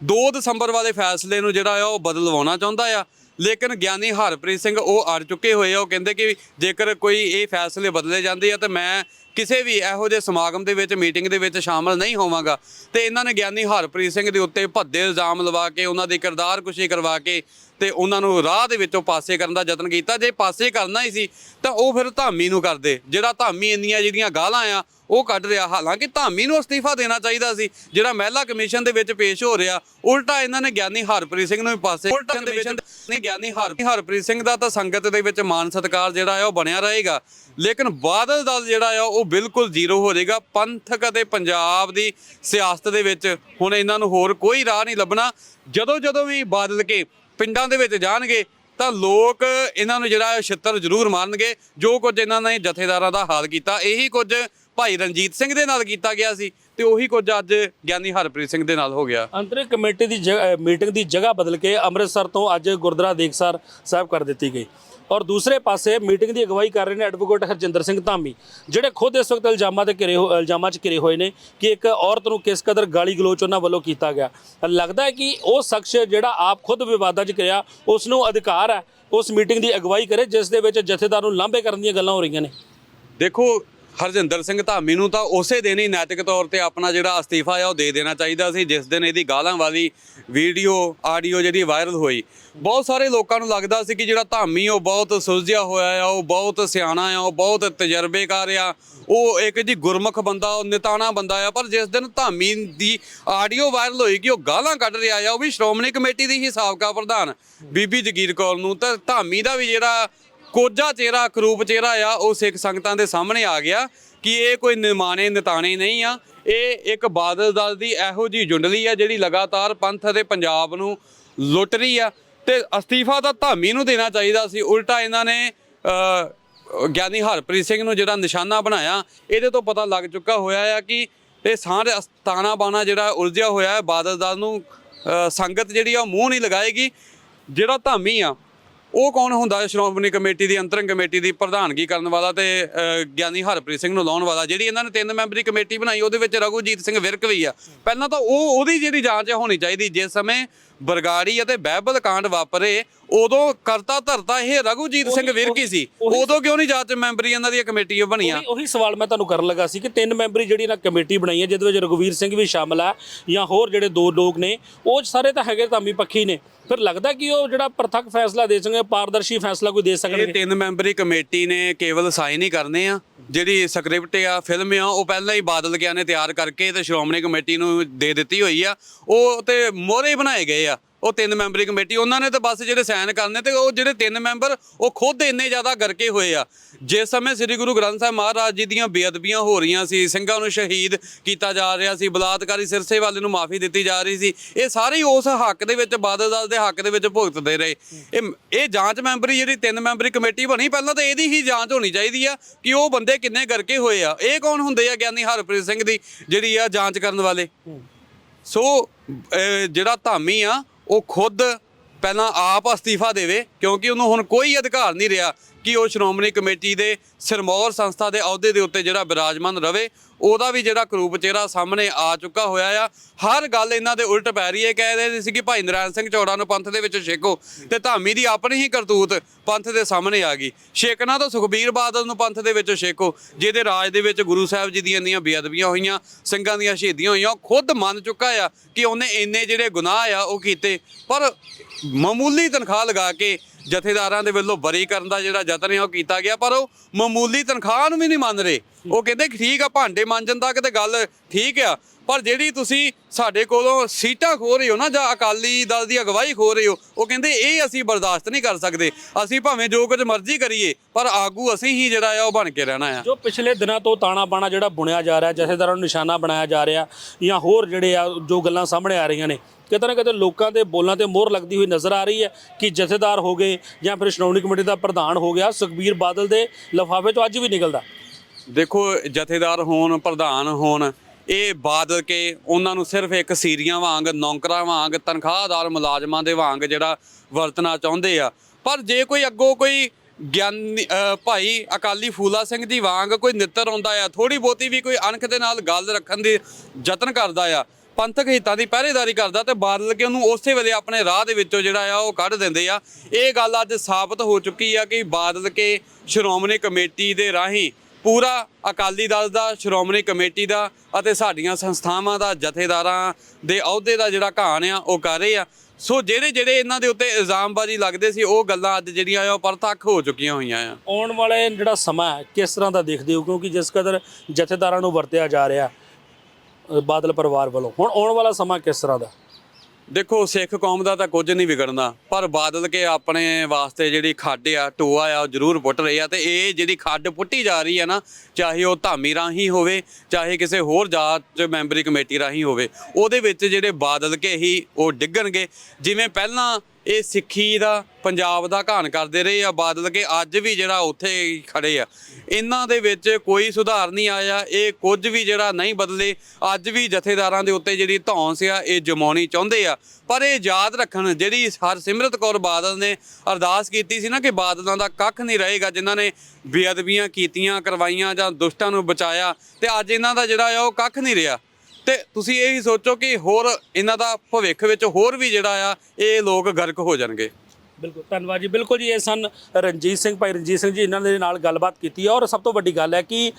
2 ਦਸੰਬਰ ਵਾਲੇ ਫੈਸਲੇ ਨੂੰ ਜਿਹੜਾ ਆ ਉਹ ਬਦਲਵਾਉਣਾ ਚਾਹੁੰਦਾ ਆ। ਲੇਕਿਨ ਗਿਆਨੀ ਹਰਪ੍ਰੀਤ ਸਿੰਘ ਉਹ ਅੜ ਚੁੱਕੇ ਹੋਏ ਆ। ਉਹ ਕਹਿੰਦੇ ਕਿ ਜੇਕਰ ਕੋਈ ਇਹ ਫੈਸਲੇ ਬਦਲੇ ਜਾਂਦੇ ਆ ਤਾਂ ਮੈਂ ਕਿਸੇ ਵੀ ਇਹੋ ਜਿਹੇ ਸਮਾਗਮ ਦੇ ਵਿੱਚ, ਮੀਟਿੰਗ ਦੇ ਵਿੱਚ ਸ਼ਾਮਲ ਨਹੀਂ ਹੋਵਾਂਗਾ। ਤੇ ਇਹਨਾਂ ਨੇ ਗਿਆਨੀ ਹਰਪ੍ਰੀਤ ਸਿੰਘ ਦੇ ਉੱਤੇ ਭੱਦੇ ਇਲਜ਼ਾਮ ਲਵਾ ਕੇ, ਉਹਨਾਂ ਦੀ ਕਿਰਦਾਰਕੁਸ਼ੀ ਕਰਵਾ ਕੇ ਤੇ ਉਹਨਾਂ ਨੂੰ ਰਾਹ ਦੇ ਵਿੱਚੋਂ ਪਾਸੇ ਕਰਨ ਦਾ ਯਤਨ ਕੀਤਾ। ਜੇ ਪਾਸੇ ਕਰਨਾ ਹੀ ਸੀ ਤਾਂ ਉਹ ਫਿਰ ਧਾਮੀ ਨੂੰ ਕਰਦੇ। ਜਿਹੜਾ ਧਾਮੀ ਇੰਨੀਆਂ ਜਿਹੜੀਆਂ ਗਾਲਾਂ ਆ ਉਹ ਕੱਢ ਰਿਹਾ। ਹਾਲਾਂਕਿ ਧਾਮੀ ਨੂੰ ਅਸਤੀਫਾ ਦੇਣਾ ਚਾਹੀਦਾ ਸੀ ਜਿਹੜਾ ਮਹਿਲਾ ਕਮਿਸ਼ਨ ਦੇ ਵਿੱਚ ਪੇਸ਼ ਹੋ ਰਿਹਾ। ਉਲਟਾ ਇਹਨਾਂ ਨੇ ਗਿਆਨੀ ਹਰਪ੍ਰੀਤ ਸਿੰਘ ਨੂੰ ਵੀ ਪਾਸੇ ਉਲਟਾ ਕਮਿਸ਼ਨ ਨੇ ਗਿਆਨੀ ਹਰ ਹਰਪ੍ਰੀਤ ਸਿੰਘ ਦਾ ਤਾਂ ਸੰਗਤ ਦੇ ਵਿੱਚ ਮਾਨ ਸਤਿਕਾਰ ਜਿਹੜਾ ਆ ਉਹ ਬਣਿਆ ਰਹੇਗਾ। ਲੇਕਿਨ ਬਾਦਲ ਦਲ ਜਿਹੜਾ ਆ ਉਹ ਬਿਲਕੁਲ ਜ਼ੀਰੋ ਹੋ ਜਾਏਗਾ। ਪੰਥਕ ਅਤੇ ਪੰਜਾਬ ਦੀ ਸਿਆਸਤ ਦੇ ਵਿੱਚ ਹੁਣ ਇਹਨਾਂ ਨੂੰ ਹੋਰ ਕੋਈ ਰਾਹ ਨਹੀਂ ਲੱਭਣਾ। ਜਦੋਂ ਜਦੋਂ ਵੀ ਬਾਦਲ ਕੇ ਪਿੰਡਾਂ ਦੇ ਵਿੱਚ ਜਾਣਗੇ ਤਾਂ ਲੋਕ ਇਹਨਾਂ ਨੂੰ ਜਿਹੜਾ ਛਿੱਤਰ ਜ਼ਰੂਰ ਮਾਰਨਗੇ। ਜੋ ਕੁਝ ਇਹਨਾਂ ਨੇ ਜਥੇਦਾਰਾਂ ਦਾ ਹਾਲ ਕੀਤਾ ਇਹੀ ਕੁਝ ਭਾਈ ਰਣਜੀਤ ਸਿੰਘ ਦੇ ਨਾਲ ਕੀਤਾ ਗਿਆ ਸੀ ਤੇ ਉਹੀ ਕੁਝ ਅੱਜ ਗਿਆਨੀ ਹਰਪ੍ਰੀਤ ਸਿੰਘ ਦੇ ਨਾਲ ਹੋ ਗਿਆ। ਅੰਤਰਿਕ ਕਮੇਟੀ ਦੀ ਮੀਟਿੰਗ ਦੀ ਜਗ੍ਹਾ ਬਦਲ ਕੇ ਅੰਮ੍ਰਿਤਸਰ ਤੋਂ ਅੱਜ ਗੁਰਦੁਆਰਾ ਦੇਖਸਰ ਸਾਹਿਬ ਕਰ ਦਿੱਤੀ ਗਈ। ਔਰ ਦੂਸਰੇ ਪਾਸੇ ਮੀਟਿੰਗ ਦੀ ਅਗਵਾਈ ਕਰ ਰਹੇ ਨੇ ਐਡਵੋਕੇਟ ਹਰਜਿੰਦਰ ਸਿੰਘ ਧਾਮੀ ਜਿਹੜੇ ਖੁਦ ਇਸ ਵਕਤ ਇਲਜ਼ਾਮਾਂ ਤੇ ਘਿਰੇ ਹੋ- ਇਲਜ਼ਾਮਾਂ 'ਚ ਘਿਰੇ ਹੋਏ ਨੇ ਕਿ ਇੱਕ ਔਰਤ ਨੂੰ ਕਿਸ ਕਦਰ ਗਾਲੀ ਗਲੋਚ ਉਹਨਾਂ ਵੱਲੋਂ ਕੀਤਾ ਗਿਆ। ਲੱਗਦਾ ਹੈ ਕਿ ਉਹ ਸ਼ਖਸ ਜਿਹੜਾ ਆਪ ਖੁਦ ਵਿਵਾਦਾਂ 'ਚ ਘਿਰਿਆ ਉਸ ਨੂੰ ਅਧਿਕਾਰ ਹੈ ਉਸ ਮੀਟਿੰਗ ਦੀ ਅਗਵਾਈ ਕਰੇ ਜਿਸ ਦੇ ਵਿੱਚ ਜਥੇਦਾਰ ਨੂੰ ਲਾਂਭੇ ਕਰਨ ਦੀਆਂ ਗੱਲਾਂ ਹੋ ਰਹੀਆਂ ਨੇ। ਦੇਖੋ ਹਰਜਿੰਦਰ ਸਿੰਘ ਧਾਮੀ ਨੂੰ ਤਾਂ ਉਸੇ ਦਿਨ ਹੀ ਨੈਤਿਕ ਤੌਰ ਤੇ ਆਪਣਾ ਜਿਹੜਾ ਅਸਤੀਫਾ ਆ ਉਹ ਦੇ ਦੇਣਾ ਚਾਹੀਦਾ ਸੀ, ਜਿਸ ਦਿਨ ਇਹਦੀ ਗਾਲਾਂ ਵਾਲੀ ਵੀਡੀਓ, ਆਡੀਓ ਜਿਹੜੀ ਵਾਇਰਲ ਹੋਈ। ਬਹੁਤ ਸਾਰੇ ਲੋਕਾਂ ਨੂੰ ਲੱਗਦਾ ਸੀ ਕਿ ਜਿਹੜਾ ਧਾਮੀ ਉਹ ਬਹੁਤ ਸੁਲਝਿਆ ਹੋਇਆ ਆ, ਉਹ ਬਹੁਤ ਸਿਆਣਾ ਆ, ਉਹ ਬਹੁਤ ਤਜਰਬੇਕਾਰ ਆ। ਉਹ ਇੱਕ ਜੀ ਗੁਰਮੁਖ ਬੰਦਾ, ਉਹ ਨਿਤਾਣਾ ਬੰਦਾ ਆ, ਪਰ ਜਿਸ ਦਿਨ ਧਾਮੀ ਦੀ ਆਡੀਓ ਵਾਇਰਲ ਹੋਈ ਕਿ ਉਹ ਗਾਲਾਂ ਕੱਢ ਰਿਹਾ ਆ, ਉਹ ਵੀ ਸ਼੍ਰੋਮਣੀ ਕਮੇਟੀ ਦੀ ਹੀ ਸਾਬਕਾ ਪ੍ਰਧਾਨ ਬੀਬੀ ਜਗੀਰ ਕੌਰ ਨੂੰ, ਤਾਂ ਧਾਮੀ ਦਾ ਵੀ ਜਿਹੜਾ ਕੋਝਾ ਚਿਹਰਾ ਕਰੂਪ ਚਿਹਰਾ ਆ, ਉਹ ਸਿੱਖ ਸੰਗਤਾਂ ਦੇ ਸਾਹਮਣੇ ਆ ਗਿਆ ਕਿ ਇਹ ਕੋਈ ਨਿਮਾਣੇ ਨਿਤਾਣੇ ਨਹੀਂ ਆ। ਇਹ ਇੱਕ ਬਾਦਲ ਦਲ ਦੀ ਇਹੋ ਜੀ ਜੁੰਡਲੀ ਆ ਜਿਹੜੀ ਲਗਾਤਾਰ ਪੰਥ ਅਤੇ ਪੰਜਾਬ ਨੂੰ ਲੁੱਟ ਰਹੀ ਆ। ਤੇ ਅਸਤੀਫਾ ਤਾਂ ਧਾਮੀ ਨੂੰ ਦੇਣਾ ਚਾਹੀਦਾ ਸੀ। ਉਲਟਾ ਇਹਨਾਂ ਨੇ ਗਿਆਨੀ ਹਰਪ੍ਰੀਤ ਸਿੰਘ ਨੂੰ ਜਿਹੜਾ ਨਿਸ਼ਾਨਾ ਬਣਾਇਆ, ਇਹਦੇ ਤੋਂ ਪਤਾ ਲੱਗ ਚੁੱਕਾ ਹੋਇਆ ਆ ਕਿ ਇਹ ਸਾਰੇ ਅਸਤਾਨਾ ਬਾਣਾ ਜਿਹੜਾ ਉਲਝਿਆ ਹੋਇਆ ਹੈ। ਬਾਦਲ ਦਲ ਨੂੰ ਸੰਗਤ ਜਿਹੜੀ ਆ ਉਹ ਮੂੰਹ ਨਹੀਂ ਲਗਾਏਗੀ। ਜਿਹੜਾ ਧਾਮੀ ਆ ਉਹ ਕੌਣ ਹੁੰਦਾ ਹੈ? ਸ਼੍ਰੋਮਣੀ ਕਮੇਟੀ ਦੀ ਅੰਤਰੰਗ ਕਮੇਟੀ ਦੀ ਪ੍ਰਧਾਨਗੀ ਕਰਨ ਵਾਲਾ ਤੇ ਅ, ਗਿਆਨੀ ਹਰਪ੍ਰੀਤ ਸਿੰਘ ਨੂੰ ਲਾਉਣ ਵਾਲਾ ਜਿਹੜੀ ਇਹਨਾਂ ਨੇ ਤਿੰਨ ਮੈਂਬਰੀ ਕਮੇਟੀ ਬਣਾਈ ਉਹਦੇ ਵਿੱਚ ਰਘੂਜੀਤ ਸਿੰਘ ਵਿਰਕ ਵੀ ਆ। ਪਹਿਲਾਂ ਤਾਂ ਉਹ ਉਹਦੀ ਜਿਹੜੀ ਜਾਂਚ ਹੋਣੀ ਚਾਹੀਦੀ ਜਿਸ ਸਮੇਂ ਬਰਗਾੜੀ ਅਤੇ ਬਹਿਬਲ ਕਾਂਡ ਵਾਪਰੇ ਉਦੋਂ ਕਰਤਾ ਧਰਤਾ ਇਹ ਰਘੂਜੀਤ ਸਿੰਘ ਵਿਰਕ ਸੀ? ਉਦੋਂ ਕਿਉਂ ਨਹੀਂ ਜਾਂਚ ਮੈਂਬਰੀ ਇਹਨਾਂ ਦੀਆਂ ਕਮੇਟੀਆਂ ਬਣੀਆਂ? ਉਹੀ ਸਵਾਲ ਮੈਂ ਤੁਹਾਨੂੰ ਕਰਨ ਲੱਗਾ ਸੀ ਕਿ ਤਿੰਨ ਮੈਂਬਰੀ ਜਿਹੜੀ ਨਾ ਕਮੇਟੀ ਬਣਾਈ ਹੈ ਜਿਹਦੇ ਵਿੱਚ ਰਘੁਵੀਰ ਸਿੰਘ ਵੀ ਸ਼ਾਮਲ ਹੈ ਜਾਂ ਹੋਰ ਜਿਹੜੇ ਦੋ ਲੋਕ ਨੇ ਉਹ ਸਾਰੇ ਤਾਂ ਹੈਗੇ ਧਾਮੀ ਪੱਖੀ ਨੇ। ਫਿਰ ਲੱਗਦਾ ਕਿ ਉਹ ਜਿਹੜਾ ਪ੍ਰਤੱਖ ਫੈਸਲਾ ਦੇ ਸਕਣਗੇ ਪਾਰਦਰਸ਼ੀ ਫੈਸਲਾ ਕੋਈ ਦੇ ਇਹ ਸਕਣਗੇ ਤਿੰਨ ਮੈਂਬਰੀ ਕਮੇਟੀ ਨੇ ਕੇਵਲ ਸਾਈਨ ਹੀ ਕਰਨੇ ਆ। ਜਿਹੜੀ ਸਕ੍ਰਿਪਟ ਆ, ਫਿਲਮ ਆ, ਉਹ ਪਹਿਲਾਂ ਹੀ ਬਾਦਲ ਗਿਆ ਨੇ ਤਿਆਰ ਕਰਕੇ ਤੇ ਸ਼੍ਰੋਮਣੀ ਕਮੇਟੀ ਨੂੰ ਦੇ ਦਿੱਤੀ ਹੋਈ ਆ। ਉਹ ਤੇ ਮੋਹਰੇ ਹੀ ਬਣਾਏ ਗਏ ਆ। ਉਹ ਤਿੰਨ ਮੈਂਬਰੀ ਕਮੇਟੀ ਉਹਨਾਂ ਨੇ ਤਾਂ ਬਸ ਜਿਹੜੇ ਸਾਈਨ ਕਰਨੇ ਤੇ ਉਹ ਜਿਹੜੇ ਤਿੰਨ ਮੈਂਬਰ ਉਹ ਖੁਦ ਇੰਨੇ ਜ਼ਿਆਦਾ ਗਰਕੇ ਹੋਏ ਆ। ਜਿਸ ਸਮੇਂ ਸ੍ਰੀ ਗੁਰੂ ਗ੍ਰੰਥ ਸਾਹਿਬ ਮਹਾਰਾਜ ਜੀ ਦੀਆਂ ਬੇਅਦਬੀਆਂ ਹੋ ਰਹੀਆਂ ਸੀ ਸਿੰਘਾਂ ਨੂੰ ਸ਼ਹੀਦ ਕੀਤਾ ਜਾ ਰਿਹਾ ਸੀ ਬਲਾਤਕਾਰੀ ਸਿਰਸੇ ਵਾਲੇ ਨੂੰ ਮਾਫੀ ਦਿੱਤੀ ਜਾ ਰਹੀ ਸੀ ਇਹ ਸਾਰੇ ਉਸ ਹੱਕ ਦੇ ਵਿੱਚ ਬਾਦਲ ਦਲ ਦੇ ਹੱਕ ਦੇ ਵਿੱਚ ਭੁਗਤਦੇ ਰਹੇ। ਇਹ ਇਹ ਜਾਂਚ ਮੈਂਬਰੀ ਜਿਹੜੀ ਤਿੰਨ ਮੈਂਬਰੀ ਕਮੇਟੀ ਬਣੀ ਪਹਿਲਾਂ ਤਾਂ ਇਹਦੀ ਹੀ ਜਾਂਚ ਹੋਣੀ ਚਾਹੀਦੀ ਆ ਕਿ ਉਹ ਬੰਦੇ ਕਿੰਨੇ ਗਰਕੇ ਹੋਏ ਆ। ਇਹ ਕੌਣ ਹੁੰਦੇ ਆ ਗਿਆਨੀ ਹਰਪ੍ਰੀਤ ਸਿੰਘ ਦੀ ਜਿਹੜੀ ਆ ਜਾਂਚ ਕਰਨ ਵਾਲੇ? ਸੋ ਜਿਹੜਾ ਧਾਮੀ ਆ ਉਹ ਖੁਦ ਪਹਿਲਾਂ ਆਪ ਅਸਤੀਫਾ ਦੇਵੇ ਕਿਉਂਕਿ ਉਹਨੂੰ ਹੁਣ ਕੋਈ ਅਧਿਕਾਰ ਨਹੀਂ ਰਿਹਾ ਕਿ ਉਹ ਸ਼੍ਰੋਮਣੀ ਕਮੇਟੀ ਦੇ, ਸਿਰਮੌਰ ਸੰਸਥਾ ਦੇ ਅਹੁਦੇ ਦੇ ਉੱਤੇ ਜਿਹੜਾ ਬਿਰਾਜਮਾਨ ਰਵੇ। ਉਹਦਾ ਵੀ ਜਿਹੜਾ ਕਰੂਪ ਚਿਹਰਾ ਸਾਹਮਣੇ ਆ ਚੁੱਕਾ ਹੋਇਆ ਆ। ਹਰ ਗੱਲ ਇਹਨਾਂ ਦੇ ਉਲਟ ਪੈ ਰਹੀ ਹੈ, ਕਹਿ ਰਹੇ ਸੀ ਕਿ ਭਾਈ ਨਰਾਇਣ ਸਿੰਘ ਚੌੜਾ ਨੂੰ ਪੰਥ ਦੇ ਵਿੱਚ ਛੇਕੋ ਤੇ ਧਾਮੀ ਦੀ ਆਪਣੀ ਹੀ ਕਰਤੂਤ ਪੰਥ ਦੇ ਸਾਹਮਣੇ ਆ ਗਈ। ਛੇਕਣਾ ਤਾਂ ਸੁਖਬੀਰ ਬਾਦਲ ਨੂੰ ਪੰਥ ਦੇ ਵਿੱਚ ਛੇਕੋ, ਜਿਹਦੇ ਰਾਜ ਦੇ ਵਿੱਚ ਗੁਰੂ ਸਾਹਿਬ ਜੀ ਦੀਆਂ ਦੀਆਂ ਬੇਅਦਬੀਆਂ ਹੋਈਆਂ, ਸਿੰਘਾਂ ਦੀਆਂ ਸ਼ਹੀਦੀਆਂ ਹੋਈਆਂ, ਉਹ ਖੁਦ ਮੰਨ ਚੁੱਕਾ ਆ ਕਿ ਉਹਨੇ ਇੰਨੇ ਜਿਹੜੇ ਗੁਨਾਹ ਆ ਉਹ ਕੀਤੇ। ਪਰ ਮਾਮੂਲੀ ਤਨਖਾਹ ਲਗਾ ਕੇ ਜਥੇਦਾਰਾਂ ਦੇ ਵੱਲੋਂ ਬਰੀ ਕਰਨ ਦਾ ਜਿਹੜਾ ਯਤਨ ਹੈ ਉਹ ਕੀਤਾ ਗਿਆ, ਪਰ ਉਹ ਮਾਮੂਲੀ ਤਨਖਾਹ ਨੂੰ ਵੀ ਨਹੀਂ ਮੰਨ ਰਹੇ। ਉਹ ਕਹਿੰਦੇ ਠੀਕ ਆ, ਭਾਂਡੇ ਮਾਂਜਣ ਤੱਕ ਤੇ ਗੱਲ ਠੀਕ ਆ ਪਰ ਜਿਹੜੀ ਤੁਸੀਂ ਸਾਡੇ ਕੋਲੋਂ ਸੀਟਾਂ ਖੋ ਰਹੇ ਹੋ ਨਾ ਜਾਂ ਅਕਾਲੀ ਦਲ ਦੀ ਅਗਵਾਈ ਖੋ ਰਹੇ ਹੋ ਉਹ ਕਹਿੰਦੇ ਇਹ ਅਸੀਂ ਬਰਦਾਸ਼ਤ ਨਹੀਂ ਕਰ ਸਕਦੇ। ਅਸੀਂ ਭਾਵੇਂ ਜੋ ਕੁਝ ਮਰਜ਼ੀ ਕਰੀਏ ਪਰ ਆਗੂ ਅਸੀਂ ਹੀ ਜਿਹੜਾ ਆ ਉਹ ਬਣ ਕੇ ਰਹਿਣਾ ਆ। ਜੋ ਪਿਛਲੇ ਦਿਨਾਂ ਤੋਂ ਤਾਣਾ ਬਾਣਾ ਜਿਹੜਾ ਬੁਣਿਆ ਜਾ ਰਿਹਾ ਜਥੇਦਾਰਾਂ ਨੂੰ ਨਿਸ਼ਾਨਾ ਬਣਾਇਆ ਜਾ ਰਿਹਾ ਜਾਂ ਹੋਰ ਜਿਹੜੇ ਆ ਜੋ ਗੱਲਾਂ ਸਾਹਮਣੇ ਆ ਰਹੀਆਂ ਨੇ ਕਿਤੇ ਨਾ ਕਿਤੇ ਲੋਕਾਂ ਦੇ ਬੋਲਾਂ ਤੇ ਮੋਹਰ ਲੱਗਦੀ ਹੋਈ ਨਜ਼ਰ ਆ ਰਹੀ ਹੈ ਕਿ ਜਥੇਦਾਰ ਹੋ ਗਏ ਜਾਂ ਫਿਰ ਸ਼੍ਰੋਮਣੀ ਕਮੇਟੀ ਦਾ ਪ੍ਰਧਾਨ ਹੋ ਗਿਆ ਸੁਖਬੀਰ ਬਾਦਲ ਦੇ ਲਿਫਾਫੇ ਤੋਂ ਅੱਜ ਵੀ ਨਿਕਲਦਾ। ਦੇਖੋ ਜਥੇਦਾਰ ਹੋਣ ਪ੍ਰਧਾਨ ਹੋਣ ਇਹ ਬਾਦਲ ਕੇ ਉਹਨਾਂ ਨੂੰ ਸਿਰਫ ਇੱਕ ਸੀਰੀਆਂ ਵਾਂਗ, ਨੌਕਰਾਂ ਵਾਂਗ, ਤਨਖਾਹਦਾਰ ਮੁਲਾਜ਼ਮਾਂ ਦੇ ਵਾਂਗ ਜਿਹੜਾ ਵਰਤਣਾ ਚਾਹੁੰਦੇ ਆ। ਪਰ ਜੇ ਕੋਈ ਅੱਗੋਂ ਕੋਈ ਗਿਆਨੀ ਭਾਈ ਅਕਾਲੀ ਫੂਲਾ ਸਿੰਘ ਜੀ ਵਾਂਗ ਕੋਈ ਨਿੱਤਰ ਆਉਂਦਾ ਆ ਥੋੜੀ ਬਹੁਤੀ ਵੀ ਕੋਈ ਅਣਖ ਦੇ ਨਾਲ ਗੱਲ ਰੱਖਣ ਦੀ ਯਤਨ ਕਰਦਾ ਆ, ਪੰਥਕ ਹਿੱਤਾਂ ਦੀ ਪਹਿਰੇਦਾਰੀ ਕਰਦਾ ਤੇ ਬਾਦਲ ਕੇ ਉਹਨੂੰ ਉਸੇ ਵੇਲੇ ਆਪਣੇ ਰਾਹ ਦੇ ਵਿੱਚੋਂ ਜਿਹੜਾ ਆ ਉਹ ਕੱਢ ਦਿੰਦੇ ਆ। ਇਹ ਗੱਲ ਅੱਜ ਸਾਬਤ ਹੋ ਚੁੱਕੀ ਆ ਕਿ ਬਾਦਲ ਕੇ ਸ਼੍ਰੋਮਣੀ ਕਮੇਟੀ ਦੇ ਰਾਹੀਂ ਪੂਰਾ ਅਕਾਲੀ ਦਲ ਦਾ, ਸ਼੍ਰੋਮਣੀ ਕਮੇਟੀ ਦਾ ਅਤੇ ਸਾਡੀਆਂ ਸੰਸਥਾਵਾਂ ਦਾ, ਜਥੇਦਾਰਾਂ ਦੇ ਅਹੁਦੇ ਦਾ ਜਿਹੜਾ ਘਾਣ ਆ, ਉਹ ਕਰ ਰਹੇ ਆ। ਸੋ ਜਿਹੜੇ ਜਿਹੜੇ ਇਹਨਾਂ ਦੇ ਉੱਤੇ ਇਲਜ਼ਾਮਬਾਜ਼ੀ ਲੱਗਦੇ ਸੀ, ਉਹ ਗੱਲਾਂ ਅੱਜ ਜਿਹੜੀਆਂ ਆ, ਉਹ ਪਰਤੱਖ ਹੋ ਚੁੱਕੀਆਂ ਹੋਈਆਂ ਆ। ਆਉਣ ਵਾਲੇ ਜਿਹੜਾ ਸਮਾਂ ਹੈ, ਕਿਸ ਤਰ੍ਹਾਂ ਦਾ ਦੇਖਦੇ ਹੋ? ਕਿਉਂਕਿ ਜਿਸ ਕਦਰ ਜਥੇਦਾਰਾਂ ਨੂੰ ਵਰਤਿਆ ਜਾ ਰਿਹਾ, ਬਾਦਲ ਪਰਿਵਾਰ ਵੱਲੋਂ। ਹੁਣ ਆਉਣ ਵਾਲਾ ਸਮਾਂ ਕਿਸ ਤਰ੍ਹਾਂ ਦਾ? ਦੇਖੋ, ਸਿੱਖ ਕੌਮ ਦਾ ਤਾਂ ਕੁਝ ਨਹੀਂ ਵਿਗੜਨਾ, ਪਰ ਬਾਦਲ ਕੇ ਆਪਣੇ ਵਾਸਤੇ ਜਿਹੜੀ ਖੱਡ ਆ, ਟੋਆ ਆ, ਉਹ ਜ਼ਰੂਰ ਪੁੱਟ ਰਹੀ ਆ ਤੇ ਇਹ ਜਿਹੜੀ ਖੱਡ ਪੁੱਟੀ ਜਾ ਰਹੀ ਆ ਨਾ, ਚਾਹੇ ਉਹ ਧਾਮੀ ਰਾਹੀਂ ਹੋਵੇ, ਚਾਹੇ ਕਿਸੇ ਹੋਰ ਜਾਤ ਚ ਮੈਂਬਰੀ ਕਮੇਟੀ ਰਾਹੀਂ ਹੋਵੇ, ਉਹਦੇ ਵਿੱਚ ਜਿਹੜੇ ਬਾਦਲ ਕੇ ਹੀ ਉਹ ਡਿੱਗਣਗੇ। ਜਿਵੇਂ ਪਹਿਲਾਂ ਇਹ ਸਿੱਖੀ ਦਾ, ਪੰਜਾਬ ਦਾ ਘਾਣ ਕਰਦੇ ਰਹੇ ਆ, ਬਾਦਲ ਕੇ ਅੱਜ ਵੀ ਜਿਹੜਾ ਉੱਥੇ ਹੀ ਖੜੇ ਆ। ਇਹਨਾਂ ਦੇ ਵਿੱਚ ਕੋਈ ਸੁਧਾਰ ਨਹੀਂ ਆਇਆ, ਇਹ ਕੁਝ ਵੀ ਜਿਹੜਾ ਨਹੀਂ ਬਦਲੇ। ਅੱਜ ਵੀ ਜਥੇਦਾਰਾਂ ਦੇ ਉੱਤੇ ਜਿਹੜੀ ਧੌਂਸ ਆ, ਇਹ ਜਮਾਉਣੀ ਚਾਹੁੰਦੇ ਆ। ਪਰ ਇਹ ਯਾਦ ਰੱਖਣ ਜਿਹੜੀ ਹਰਸਿਮਰਤ ਕੌਰ ਬਾਦਲ ਨੇ ਅਰਦਾਸ ਕੀਤੀ ਸੀ ਨਾ ਕਿ ਬਾਦਲਾਂ ਦਾ ਕੱਖ ਨਹੀਂ ਰਹੇਗਾ, ਜਿਨ੍ਹਾਂ ਨੇ ਬੇਅਦਬੀਆਂ ਕੀਤੀਆਂ, ਕਰਵਾਈਆਂ ਜਾਂ ਦੁਸ਼ਟਾਂ ਨੂੰ ਬਚਾਇਆ, ਤੇ ਅੱਜ ਇਹਨਾਂ ਦਾ ਜਿਹੜਾ ਆ, ਉਹ ਕੱਖ ਨਹੀਂ ਰਿਹਾ। ਤੇ ਤੁਸੀਂ ਇਹ ਹੀ ਸੋਚੋ ਕਿ ਹੋਰ ਇਹਨਾਂ ਦਾ ਭਵਿੱਖ ਵਿੱਚ ਹੋਰ ਵੀ ਜਿਹੜਾ ਆ, ਇਹ ਲੋਕ ਗਰਕ ਹੋ ਜਾਣਗੇ। ਬਿਲਕੁਲ ਧੰਨਵਾਦ ਜੀ। ਬਿਲਕੁਲ ਜੀ ਇਹ ਸਨ ਰਣਜੀਤ ਸਿੰਘ। ਭਾਈ ਰਣਜੀਤ ਸਿੰਘ ਜੀ ਇਹਨਾਂ ਦੇ ਨਾਲ ਗੱਲਬਾਤ ਕੀਤੀ ਹੈ। ਔਰ ਸਭ ਤੋਂ ਵੱਡੀ ਗੱਲ ਹੈ ਕਿ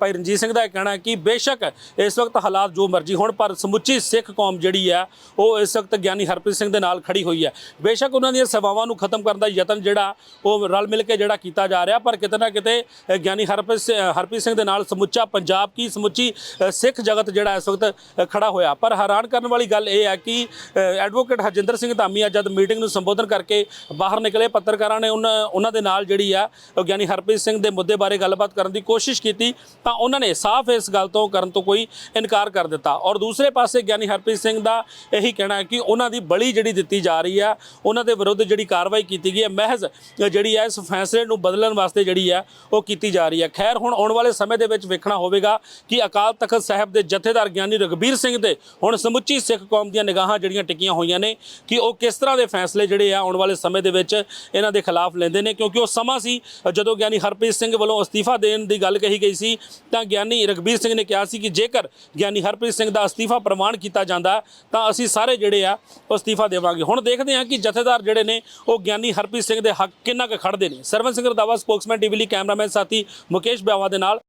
ਭਾਈ ਰਣਜੀਤ ਸਿੰਘ ਦਾ ਇਹ ਕਹਿਣਾ ਹੈ ਕਿ ਬੇਸ਼ੱਕ ਇਸ ਵਕਤ ਹਾਲਾਤ ਜੋ ਮਰਜ਼ੀ ਹੋਣ ਪਰ ਸਮੁੱਚੀ ਸਿੱਖ ਕੌਮ ਜਿਹੜੀ ਹੈ ਉਹ ਇਸ ਵਕਤ ਗਿਆਨੀ ਹਰਪ੍ਰੀਤ ਸਿੰਘ ਦੇ ਨਾਲ ਖੜੀ ਹੋਈ ਹੈ। ਬੇਸ਼ੱਕ ਉਹਨਾਂ ਦੀਆਂ ਸੇਵਾਵਾਂ ਨੂੰ ਖਤਮ ਕਰਨ ਦਾ ਯਤਨ ਜਿਹੜਾ ਉਹ ਰਲ ਮਿਲ ਕੇ ਜਿਹੜਾ ਕੀਤਾ ਜਾ ਰਿਹਾ ਪਰ ਕਿਤੇ ਨਾ ਕਿਤੇ ਗਿਆਨੀ ਹਰਪ੍ਰੀਤ ਸਿ- ਹਰਪ੍ਰੀਤ ਸਿੰਘ ਦੇ ਨਾਲ ਸਮੁੱਚਾ ਪੰਜਾਬ ਕੀ ਸਮੁੱਚੀ ਸਿੱਖ ਜਗਤ ਜਿਹੜਾ ਇਸ ਵਕਤ ਅ, ਖੜਾ ਹੋਇਆ। ਪਰ ਹੈਰਾਨ ਕਰਨ ਵਾਲੀ ਗੱਲ ਇਹ ਹੈ ਕਿ ਐਡਵੋਕੇਟ ਹਰਜਿੰਦਰ ਸਿੰਘ ਧਾਮੀ ਧਾਮੀਆ ਜਦ ਮੀਟਿੰਗ ਨੂੰ ਸੰਬੋਧਨ ਕਰਕੇ ਬਾਹਰ ਨਿਕਲੇ ਪੱਤਰਕਾਰਾਂ ਨੇ ਉਹਨਾਂ ਉਹਨਾਂ ਦੇ ਨਾਲ ਜਿਹੜੀ ਆ ਗਿਆਨੀ ਹਰਪ੍ਰੀਤ ਸਿੰਘ ਦੇ ਮੁੱਦੇ ਬਾਰੇ ਗੱਲਬਾਤ ਕਰਨ ਦੀ ਕੋਸ਼ਿਸ਼ ਕੀਤੀ, ਤਾਂ ਉਹਨਾਂ ਨੇ ਸਾਫ਼ ਇਸ ਗੱਲ ਤੋਂ ਕਰਨ ਤੋਂ ਕੋਈ ਇਨਕਾਰ ਕਰ ਦਿੱਤਾ। ਔਰ ਦੂਸਰੇ ਪਾਸੇ ਗਿਆਨੀ ਹਰਪ੍ਰੀਤ ਸਿੰਘ ਦਾ ਇਹੀ ਕਹਿਣਾ ਹੈ ਕਿ ਉਹਨਾਂ ਦੀ ਬਲੀ ਜਿਹੜੀ ਦਿੱਤੀ ਜਾ ਰਹੀ ਆ, ਉਹਨਾਂ ਦੇ ਵਿਰੁੱਧ ਜਿਹੜੀ ਕਾਰਵਾਈ ਕੀਤੀ ਗਈ ਹੈ, ਮਹਿਜ਼ ਜਿਹੜੀ ਹੈ ਇਸ ਫੈਸਲੇ ਨੂੰ ਬਦਲਣ ਵਾਸਤੇ ਜਿਹੜੀ ਹੈ ਉਹ ਕੀਤੀ ਜਾ ਰਹੀ ਹੈ ਖੈਰ, ਹੁਣ ਆਉਣ ਵਾਲੇ ਸਮੇਂ ਦੇ ਵਿੱਚ ਵੇਖਣਾ ਹੋਵੇਗਾ ਕਿ ਅਕਾਲ ਤਖਤ ਸਾਹਿਬ ਦੇ ਜਥੇਦਾਰ ਗਿਆਨੀ ਰਗਬੀਰ ਸਿੰਘ ਦੇ ਹੁਣ ਸਮੁੱਚੀ ਸਿੱਖ ਕੌਮ ਦੀਆਂ ਨਿਗਾਹਾਂ ਜਿਹੜੀਆਂ ਟਿਕੀਆਂ ਹੋਈਆਂ ਨੇ, ਕਿ ਉਹ ਕਿਸ ਤਰ੍ਹਾਂ ਦੇ ਫੈਸਲੇ ਜਿਹੜੇ ਆ ਆਉਣ ਵਾਲੇ ਸਮੇਂ ਦੇ ਵਿੱਚ ਇਹਨਾਂ ਦੇ ਖਿਲਾਫ ਲੈਂਦੇ ਨੇ, ਕਿਉਂਕਿ ਉਹ ਸਮਾਂ ਸੀ, ਜਦੋਂ ਗਿਆਨੀ ਹਰਪ੍ਰੀਤ ਸਿੰਘ ਵੱਲੋਂ ਅਸਤੀਫਾ ਦੇਣ ਦੀ ਗੱਲ ਕਹੀ ਗਈ ਸੀ, ਤਾਂ ਗਿਆਨੀ ਰਗਬੀਰ ਸਿੰਘ ਨੇ ਕਿਹਾ ਸੀ ਕਿ ਜੇਕਰ ਗਿਆਨੀ ਹਰਪ੍ਰੀਤ ਸਿੰਘ ਦਾ ਅਸਤੀਫਾ ਪ੍ਰਵਾਨ ਕੀਤਾ ਜਾਂਦਾ, ਤਾਂ ਅਸੀਂ ਸਾਰੇ ਜਿਹੜੇ ਆ ਅਸਤੀਫਾ ਦੇਵਾਂਗੇ। ਹੁਣ ਦੇਖਦੇ ਹਾਂ ਕਿ ਜਥੇਦਾਰ ਜਿਹੜੇ ਨੇ, ਉਹ ਗਿਆਨੀ ਹਰਪ੍ਰੀਤ ਸਿੰਘ ਦੇ ਹੱਕ ਕਿੰਨਾ ਕੁ ਖੜਦੇ ਨੇ। ਸਰਵਨ ਸਿੰਘ ਰਦਾਵਾ ਸਪੋਕਸਮੈਨ ਟੀਵੀ ਲਈ ਕੈਮਰਾਮੈਨ ਸਾਥੀ ਮੁਕੇਸ਼ ਬਿਆਵਾ ਦੇ ਨਾਲ,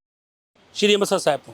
ਸ਼੍ਰੀ ਅੰਮ੍ਰਿਤਸਰ ਸਾਹਿਬ ਤੋਂ।